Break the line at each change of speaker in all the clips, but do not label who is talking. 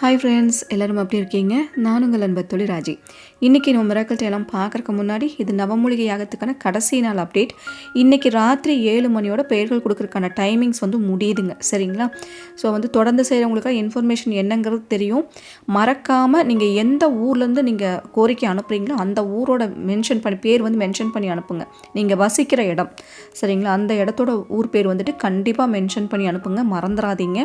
Hi friends எல்லோரும் அப்படி இருக்கீங்க? நான் உங்கள் அன்பர் தொழிராஜி இன்றைக்கி நம்ம மிராக்கல் எல்லாம் பார்க்குறக்கு முன்னாடி இது நவமூலிகை யாகத்துக்கான கடைசி நாள் அப்டேட் இன்றைக்கி ராத்திரி ஏழு மணியோட பெயர்கள் கொடுக்குறதுக்கான டைமிங்ஸ் வந்து முடியுதுங்க. சரிங்களா? ஸோ வந்து தொடர்ந்து செய்கிறவங்களுக்காக இன்ஃபர்மேஷன் என்னங்கிறது தெரியும். மறக்காமல் நீங்கள் எந்த ஊர்லேருந்து நீங்கள் கோரிக்கை அனுப்புகிறீங்களோ அந்த ஊரோட மென்ஷன் பண்ணி பேர் வந்து மென்ஷன் பண்ணி அனுப்புங்க. நீங்கள் வசிக்கிற இடம். சரிங்களா? அந்த இடத்தோட ஊர் பேர் வந்துட்டு கண்டிப்பாக மென்ஷன் பண்ணி அனுப்புங்க. மறந்துடாதீங்க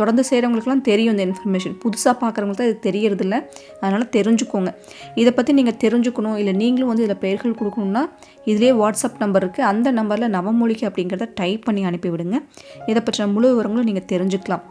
தொடர்ந்து செய்கிறவங்களுக்குலாம் தெரியும் இந்த இன்ஃபர்மேஷன் புதுசாக பார்க்குறவங்களுக்கு தான் இது தெரியறதில்ல. அதனால் தெரிஞ்சுக்கோங்க. இதை பற்றி நீங்கள் தெரிஞ்சுக்கணும். இல்லை நீங்களும் வந்து இதில் பெயர்கள் கொடுக்கணுன்னா இதிலே வாட்ஸ்அப் நம்பர் இருக்குது அந்த நம்பரில் நவமொழிக்கு அப்படிங்கிறத டைப் பண்ணி அனுப்பிவிடுங்க. இதை பற்றின முழு விவரங்களும் நீங்கள் தெரிஞ்சுக்கலாம்.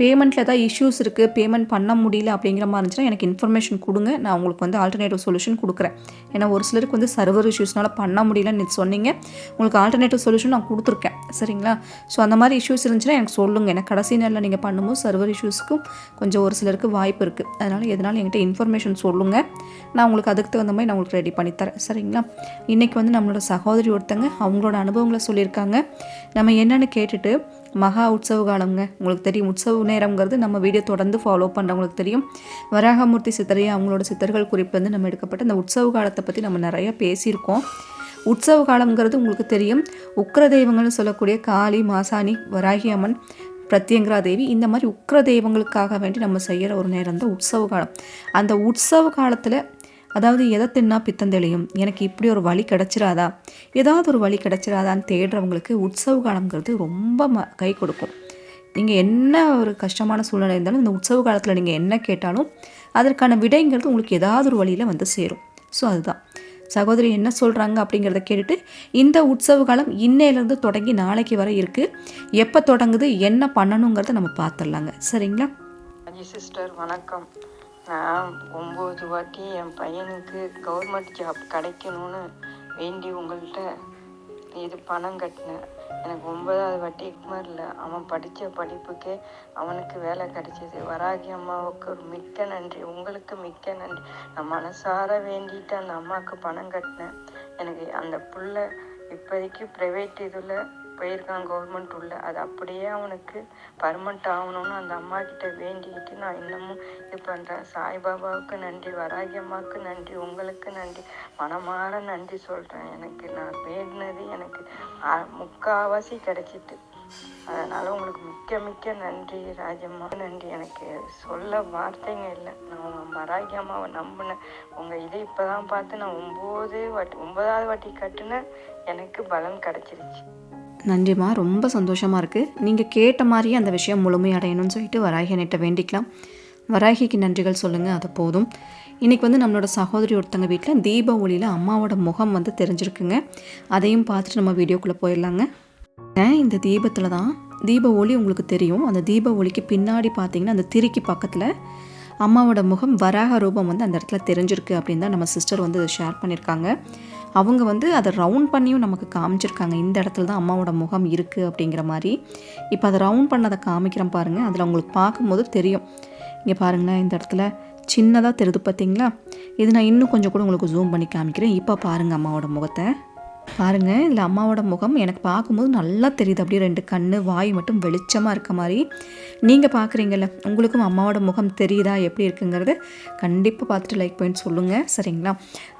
பேமெண்ட்டில் ஏதாவது இஷ்யூஸ் இருக்குது பேமெண்ட் பண்ண முடியல அப்படிங்கிற மாதிரி இருந்துச்சுன்னா எனக்கு இன்ஃபர்மேஷன் கொடுங்க. நான் உங்களுக்கு வந்து ஆல்டர்னேட்டிவ் சொல்யூஷன் கொடுக்குறேன். ஏன்னா ஒரு சிலருக்கு வந்து சர்வர் இஷ்யூஸ்னால பண்ண முடியலன்னு சொன்னீங்க. உங்களுக்கு ஆல்டர்னேட்டிவ் சொல்யூஷன் நான் கொடுத்துருக்கேன். சரிங்களா? ஸோ அந்த மாதிரி இஷ்யூஸ் இருந்துச்சுன்னா எனக்கு சொல்லுங்கள் ஏன்னா கடைசி நேரில் நீங்கள் பண்ணும்போது சர்வர் இஷ்யூஸ்க்கும் கொஞ்சம் ஒரு சிலருக்கு வாய்ப்பு இருக்குது அதனால் எதனால் என்கிட்ட இன்ஃபர்மேஷன் சொல்லுங்கள் நான் உங்களுக்கு அதுக்கு தகுந்த மாதிரி நான் உங்களுக்கு ரெடி பண்ணித்தரேன் சரிங்களா? இன்றைக்கி வந்து நம்மளோட சகோதரி ஒருத்தங்க அவங்களோட அனுபவங்களை சொல்லியிருக்காங்க. நம்ம என்னென்னு கேட்டுட்டு மகா உற்சவ காலம்ங்க. உங்களுக்கு தெரியும் உற்சவ நேரம்ங்கிறது நம்ம வீடியோ தொடர்ந்து ஃபாலோ பண்ணுறவங்களுக்கு தெரியும். வராகமூர்த்தி சித்தரையும் அவங்களோட சித்தர்கள் குறிப்பு வந்து நம்ம எடுக்கப்பட்ட அந்த உற்சவ காலத்தை பற்றி நம்ம நிறையா பேசியிருக்கோம். உற்சவ காலம்ங்கிறது உங்களுக்கு தெரியும். உக்ர தெய்வங்கள்னு சொல்லக்கூடிய காளி மாசாணி வராகி அம்மன் பிரத்யங்கரா தேவி இந்த மாதிரி உக்ர தெய்வங்களுக்காக வேண்டி நம்ம செய்கிற ஒரு நேரம் தான் உற்சவ காலம். அந்த உற்சவ காலத்தில் அதாவது எதை தின்னா பித்தம் தெளியும்? எனக்கு இப்படி ஒரு வழி கிடச்சிராதா? ஏதாவது ஒரு வழி கிடச்சிராதான்னு தேடுறவங்களுக்கு உற்சவ காலங்கிறது ரொம்ப ம கை கொடுக்கும். நீங்கள் என்ன ஒரு கஷ்டமான சூழ்நிலை இருந்தாலும் இந்த உற்சவ காலத்தில் நீங்கள் என்ன கேட்டாலும் அதற்கான விடைங்கிறது உங்களுக்கு ஏதாவது ஒரு வழியில் வந்து சேரும். ஸோ அதுதான். சகோதரி என்ன சொல்கிறாங்க அப்படிங்கிறத கேட்டுட்டு இந்த உற்சவ காலம் இன்னையிலேருந்து தொடங்கி நாளைக்கு வரை இருக்குது எப்போ தொடங்குது என்ன பண்ணணுங்கிறத நம்ம பார்த்துடலாங்க. சரிங்களா?
சிஸ்டர் வணக்கம். நான் ஒம்பது வாட்டி என் பையனுக்கு கவர்மெண்ட் ஜாப் கிடைக்கணும்னு வேண்டி உங்கள்கிட்ட இது பணம் கட்டினேன். எனக்கு ஒன்பதாவது வாட்டி மாதிரி அவன் படித்த படிப்புக்கே அவனுக்கு வேலை கிடைச்சிது. வராகி அம்மாவுக்கு மிக்க நன்றி. உங்களுக்கு மிக்க நன்றி. நான் மனசார வேண்டிட்டு அந்த அம்மாவுக்கு பணம் கட்டினேன். எனக்கு அந்த புள்ள இப்போதைக்கு ப்ரைவேட் இதில் போயிருக்கான் கவர்மெண்ட் உள்ள. அது அப்படியே அவனுக்கு பர்மனண்ட் ஆகணும்னு அந்த அம்மா கிட்ட வேண்டிக்கிட்டு நான் இன்னமும் இது பண்ணுறேன் சாய்பாபாவுக்கு நன்றி வராகி அம்மாவுக்கு நன்றி உங்களுக்கு நன்றி. மனமாற நன்றி சொல்கிறேன் எனக்கு நான் வேண்டினது எனக்கு முக்காவாசி கிடைச்சிட்டு. அதனால் உங்களுக்கு மிக்க மிக்க நன்றி ராஜம்மா நன்றி. எனக்கு சொல்ல வார்த்தைங்க இல்லை. நான் உங்கள் மராகி அம்மாவை நம்பினேன். உங்கள் இதை இப்போ தான் பார்த்து நான் ஒம்பது வாட்டி ஒன்பதாவது வாட்டி கட்டுனேன். எனக்கு பலன் கிடச்சிருச்சு.
நன்றிம்மா. ரொம்ப சந்தோஷமாக இருக்குது நீங்கள் கேட்ட மாதிரியே அந்த விஷயம் முழுமையடையணும்னு சொல்லிட்டு வராகி அன்னிட்ட வேண்டிக்கலாம். வராகிக்கு நன்றிகள் சொல்லுங்கள் அது போதும். இன்றைக்கி வந்து நம்மளோட சகோதரி ஒருத்தங்க வீட்டில் தீப ஒளியில் அம்மாவோட முகம் வந்து தெரிஞ்சிருக்குங்க. அதையும் பார்த்துட்டு நம்ம வீடியோக்குள்ளே போயிடலாங்க. இந்த தீபத்தில் தான் தீப ஒளி உங்களுக்கு தெரியும். அந்த தீப ஒளிக்கு பின்னாடி பார்த்தீங்கன்னா அந்த திருக்கி பக்கத்தில் அம்மாவோட முகம் வராக ரூபம் வந்து அந்த இடத்துல தெரிஞ்சிருக்கு அப்படின்னு தான் நம்ம சிஸ்டர் வந்து ஷேர் பண்ணியிருக்காங்க. அவங்க வந்து அதை ரவுண்ட் பண்ணியும் நமக்கு காமிச்சிருக்காங்க. இந்த இடத்துல தான் அம்மாவோட முகம் இருக்குது அப்படிங்கிற மாதிரி. இப்போ அதை ரவுண்ட் பண்ணதை காமிக்கிறேன் பாருங்கள் அதில் உங்களுக்கு பார்க்கும்போது தெரியும். இங்கே பாருங்களேன் இந்த இடத்துல சின்னதாக தெரியுது பார்த்தீங்களா இது நான் இன்னும் கொஞ்சம் கூட உங்களுக்கு ஜூம் பண்ணி காமிக்கிறேன். இப்போ பாருங்கள் அம்மாவோட முகத்தை. பாருங்கள் இதில் அம்மாவோட முகம் எனக்கு பார்க்கும்போது நல்லா தெரியுது. அப்படியே ரெண்டு கண் வாய் மட்டும் வெளிச்சமாக இருக்க மாதிரி. நீங்கள் பார்க்குறீங்கல்ல உங்களுக்கும் அம்மாவோட முகம் தெரியுதா? எப்படி இருக்குங்கிறது கண்டிப்பாக பார்த்துட்டு லைக் பாயிண்ட் சொல்லுங்கள் சரிங்களா?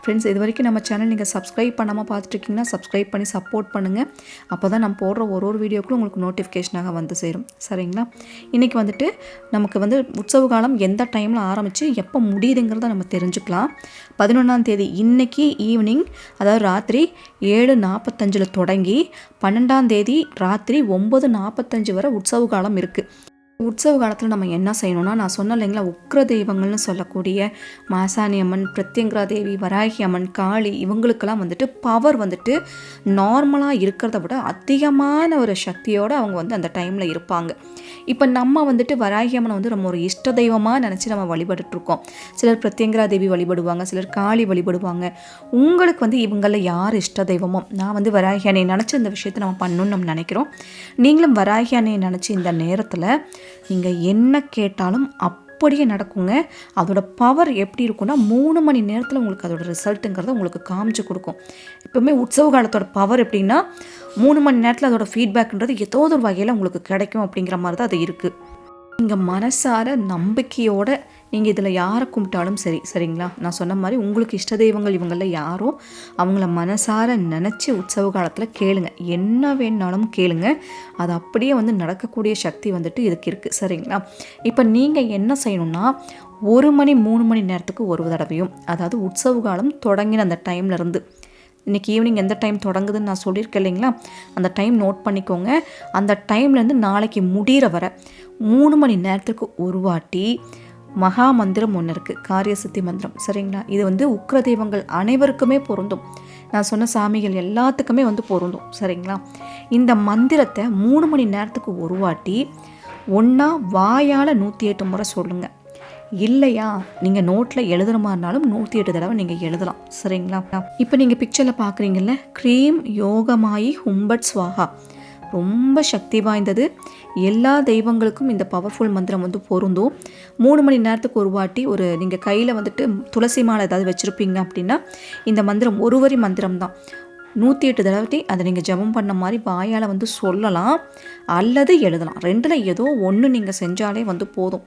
ஃப்ரெண்ட்ஸ் இது வரைக்கும் நம்ம சேனல் நீங்கள் சப்ஸ்கிரைப் பண்ணாமல் பார்த்துட்ருக்கீங்கன்னா சப்ஸ்கிரைப் பண்ணி சப்போர்ட் பண்ணுங்கள் அப்போ தான் நம்ம போடுற ஒரு ஒரு வீடியோக்கும் உங்களுக்கு நோட்டிஃபிகேஷனாக வந்து சேரும். சரிங்களா? இன்றைக்கி வந்துட்டு நமக்கு வந்து உற்சவ காலம் எந்த டைமில் ஆரம்பித்து எப்போ முடியுதுங்கிறத நம்ம தெரிஞ்சுக்கலாம். பதினொன்றாம் தேதி இன்றைக்கி ஈவினிங் அதாவது ராத்திரி ஏழு நாற்பத்தஞ்சில் தொடங்கி பன்னெண்டாம் தேதி ராத்திரி ஒம்பது நாற்பத்தஞ்சு வரை உற்சவ காலம் இருக்குது உற்சவ காலத்தில் நம்ம என்ன செய்யணும்னா நான் சொன்ன இல்லைங்களா உக்ர தெய்வங்கள்னு சொல்லக்கூடிய மாசாணி அம்மன் பிரத்யங்கரா தேவி வராகி அம்மன் காளி இவங்களுக்கெல்லாம் வந்துட்டு பவர் வந்துட்டு நார்மலாக இருக்கிறத விட அதிகமான ஒரு சக்தியோடு அவங்க வந்து அந்த டைமில் இருப்பாங்க. இப்போ நம்ம வந்துட்டு வராகி அம்மனை வந்து நம்ம ஒரு இஷ்ட தெய்வமாக நினச்சி நம்ம வழிபட்டுருக்கோம் சிலர் பிரத்யங்கரா தேவி வழிபடுவாங்க சிலர் காளி வழிபடுவாங்க. உங்களுக்கு வந்து இவங்களில் யார் இஷ்ட தெய்வமோ நான் வந்து வராகி அணையை நினச்சி இந்த விஷயத்தை நம்ம பண்ணணும்னு நம்ம நினைக்கிறோம். நீங்களும் வராகி அணையை நினச்சி இந்த நேரத்தில் நீங்கள் என்ன கேட்டாலும் அப்படியே நடக்குங்க. அதோட பவர் எப்படி இருக்குன்னா மூணு மணி நேரத்தில் உங்களுக்கு அதோட ரிசல்ட்டுங்கிறத உங்களுக்கு காமிச்சு கொடுக்கும். எப்போவுமே உற்சவ காலத்தோட பவர் எப்படின்னா மூணு மணி நேரத்தில் அதோட ஃபீட்பேக்ன்றது ஏதோ ஒரு வகையில் உங்களுக்கு கிடைக்கும் அப்படிங்கிற மாதிரி தான் அது இருக்குது நீங்கள் மனசார நம்பிக்கையோட நீங்கள் இதில் யாரை கும்பிட்டாலும் சரி சரிங்களா? நான் சொன்ன மாதிரி உங்களுக்கு இஷ்ட தெய்வங்கள் இவங்களில் யாரோ அவங்கள மனசார நினச்சி உற்சவ காலத்தில் கேளுங்க. என்ன வேணாலும் கேளுங்க. அது அப்படியே வந்து நடக்கக்கூடிய சக்தி வந்துட்டு இதுக்கு இருக்குது சரிங்களா? இப்போ நீங்கள் என்ன செய்யணும்னா ஒரு மணி மூணு மணி நேரத்துக்கு ஒரு தடவையும் அதாவது உற்சவ காலம் தொடங்கின அந்த டைம்ல இருந்து இன்றைக்கி ஈவினிங் எந்த டைம் தொடங்குதுன்னு நான் சொல்லியிருக்கேன் இல்லைங்களா? அந்த டைம் நோட் பண்ணிக்கோங்க. அந்த டைம்லேருந்து நாளைக்கு முடிகிற வர மூணு மணி நேரத்துக்கு ஒரு வாட்டி மகா மந்திரம் ஒன்று இருக்குது காரிய சித்தி மந்திரம். சரிங்களா? இது வந்து உக்ர தெய்வங்கள் அனைவருக்குமே பொருந்தும். நான் சொன்ன சாமிகள் எல்லாத்துக்குமே வந்து பொருந்தும். சரிங்களா? இந்த மந்திரத்தை மூணு மணி நேரத்துக்கு ஒரு வாட்டி ஒன்றா வாயால் நூற்றி எட்டு முறை சொல்லுங்கள் இல்லையா? நீங்கள் நோட்டில் எழுதுற மாதிரினாலும் நூற்றி எட்டு தடவை நீங்கள் எழுதலாம். சரிங்களா? இப்போ நீங்கள் பிக்சரில் பார்க்குறீங்கல்ல க்ரீம் யோகமாயி ஹும்பட் ஸ்வாகா ரொம்ப சக்தி வாய்ந்தது. எல்லா தெய்வங்களுக்கும் இந்த பவர்ஃபுல் மந்திரம் வந்து பொருந்தும். மூணு மணி நேரத்துக்கு ஒரு வாட்டி ஒரு நீங்கள் கையில் வந்துட்டு துளசி மாலை ஏதாவது வச்சுருப்பீங்க அப்படின்னா இந்த மந்திரம் ஒரு வரி மந்திரம் தான். நூற்றி எட்டு தடவை அதை நீங்கள் ஜெபம் பண்ண மாதிரி வாயால் வந்து சொல்லலாம் அல்லது எழுதலாம். ரெண்டில் ஏதோ ஒன்று நீங்கள் செஞ்சாலே வந்து போதும்.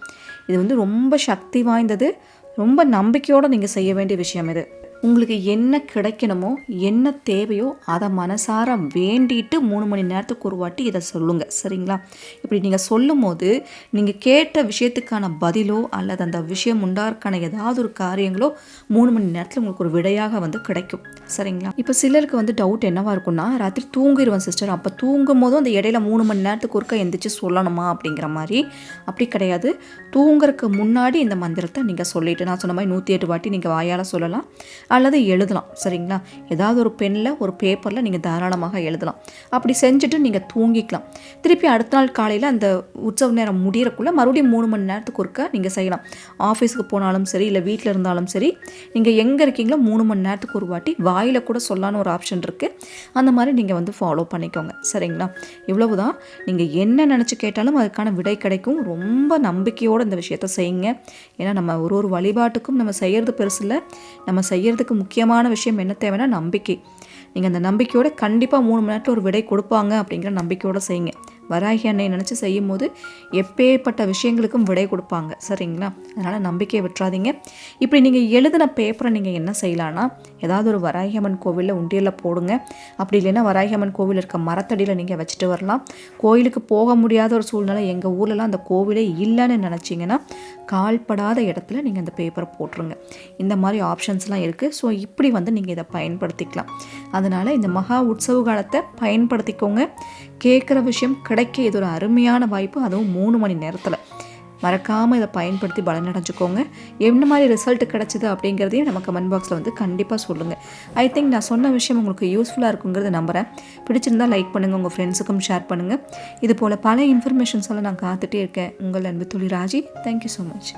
இது வந்து ரொம்ப சக்தி வாய்ந்தது. ரொம்ப நம்பிக்கையோடு நீங்கள் செய்ய வேண்டிய விஷயம் இது. உங்களுக்கு என்ன கிடைக்கணுமோ என்ன தேவையோ அதை மனசார வேண்டிட்டு மூணு மணி நேரத்துக்கு ஒரு வாட்டி இதை சொல்லுங்கள் சரிங்களா? இப்படி நீங்கள் சொல்லும் போது நீங்கள் கேட்ட விஷயத்துக்கான பதிலோ அல்லது அந்த விஷயம் உண்டாருக்கான ஏதாவது ஒரு காரியங்களோ மூணு மணி நேரத்தில் உங்களுக்கு ஒரு விடையாக வந்து கிடைக்கும். சரிங்களா? இப்போ சிலருக்கு வந்து டவுட் என்னவாக இருக்கும்னா ராத்திரி தூங்கிடுவேன் சிஸ்டர் அப்போ தூங்கும் போதும் அந்த இடையில மூணு மணி நேரத்துக்கு ஒருக்கா எந்திரிச்சு சொல்லணுமா அப்படிங்கிற மாதிரி. அப்படி கிடையாது. தூங்குறதுக்கு முன்னாடி இந்த மந்திரத்தை நீங்கள் சொல்லிட்டு நான் சொன்ன மாதிரி நூற்றி எட்டு வாட்டி நீங்கள் வாயால் சொல்லலாம். அல்லது எழுதலாம் சரிங்களா? ஏதாவது ஒரு பெனில் ஒரு பேப்பரில் நீங்கள் தாராளமாக எழுதலாம். அப்படி செஞ்சுட்டு நீங்கள் தூங்கிக்கலாம். திருப்பி அடுத்த நாள் காலையில் அந்த உற்சவ நேரம் முடியறக்குள்ளே மறுபடியும் மூணு மணி நேரத்துக்கு ஒருக்கா நீங்கள் செய்யலாம். ஆஃபீஸுக்கு போனாலும் சரி இல்லை வீட்டில் இருந்தாலும் சரி நீங்கள் எங்கே இருக்கீங்களோ மூணு மணி நேரத்துக்கு ஒரு வாட்டி வாயில் கூட சொல்லான்னு ஒரு ஆப்ஷன் இருக்குது அந்த மாதிரி நீங்கள் வந்து ஃபாலோ பண்ணிக்கோங்க சரிங்களா? இவ்வளவு தான் நீங்கள் என்ன நினச்சி கேட்டாலும் அதுக்கான விடை கிடைக்கும். ரொம்ப நம்பிக்கையோடு இந்த விஷயத்த செய்யுங்க. ஏன்னா நம்ம ஒரு ஒரு வழிபாட்டுக்கும் நம்ம செய்கிறது பெருசில் நம்ம செய்கிறது செய்யறதுக்கு முக்கியமான விஷயம் என்ன தேவைன்னா நம்பிக்கை. நீங்கள் அந்த நம்பிக்கையோட கண்டிப்பாக மூணு மணி நேரத்தில் ஒரு விடை கொடுப்பாங்க அப்படிங்கிற நம்பிக்கையோடு செய்யுங்க. வராகி அன்னை நினச்சி செய்யும் போது எப்பேற்பட்ட விஷயங்களுக்கும் விடை கொடுப்பாங்க. சரிங்களா? அதனால் நம்பிக்கையை விட்டுறாதீங்க. இப்படி நீங்கள் எழுதின பேப்பரை நீங்கள் என்ன செய்யலான்னா ஏதாவது ஒரு வராகி அம்மன் கோவிலில் உண்டியலில் போடுங்க. அப்படி இல்லைன்னா வராகியம்மன் கோவில் இருக்க மரத்தடியில் நீங்கள் வச்சுட்டு வரலாம். கோயிலுக்கு போக முடியாத ஒரு சூழ்நிலை எங்கள் ஊர்லலாம் அந்த கோவிலே இல்லைன்னு நினச்சிங்கன்னா கால்படாத இடத்துல நீங்கள் அந்த பேப்பரை போட்டுருங்க. இந்த மாதிரி ஆப்ஷன்ஸ்லாம் இருக்குது ஸோ இப்படி வந்து நீங்கள் இதை பயன்படுத்திக்கலாம். அதனால் இந்த மகா உற்சவ காலத்தை பயன்படுத்திக்கோங்க. கேட்குற விஷயம் கிடைக்க இது ஒரு அருமையான வாய்ப்பு. அதுவும் மூணு மணி நேரத்தில். மறக்காமல் இதை பயன்படுத்தி பலனடைஞ்சுக்கோங்க. என்ன மாதிரி ரிசல்ட் கிடச்சிது அப்படிங்கிறதையும் நம்ம கமெண்ட் பாக்ஸில் வந்து கண்டிப்பாக சொல்லுங்கள் ஐ திங்க் நான் சொன்ன விஷயம் உங்களுக்கு யூஸ்ஃபுல்லாக இருக்குங்கிறத நம்புகிறேன் பிடிச்சிருந்தா லைக் பண்ணுங்கள் உங்கள் ஃப்ரெண்ட்ஸுக்கும் ஷேர் பண்ணுங்கள் இது போல் பல இன்ஃபர்மேஷன்ஸ் எல்லாம் நான் காத்துட்டே இருக்கேன். உங்கள் அன்பு துளிராஜி தேங்க்யூ ஸோ மச்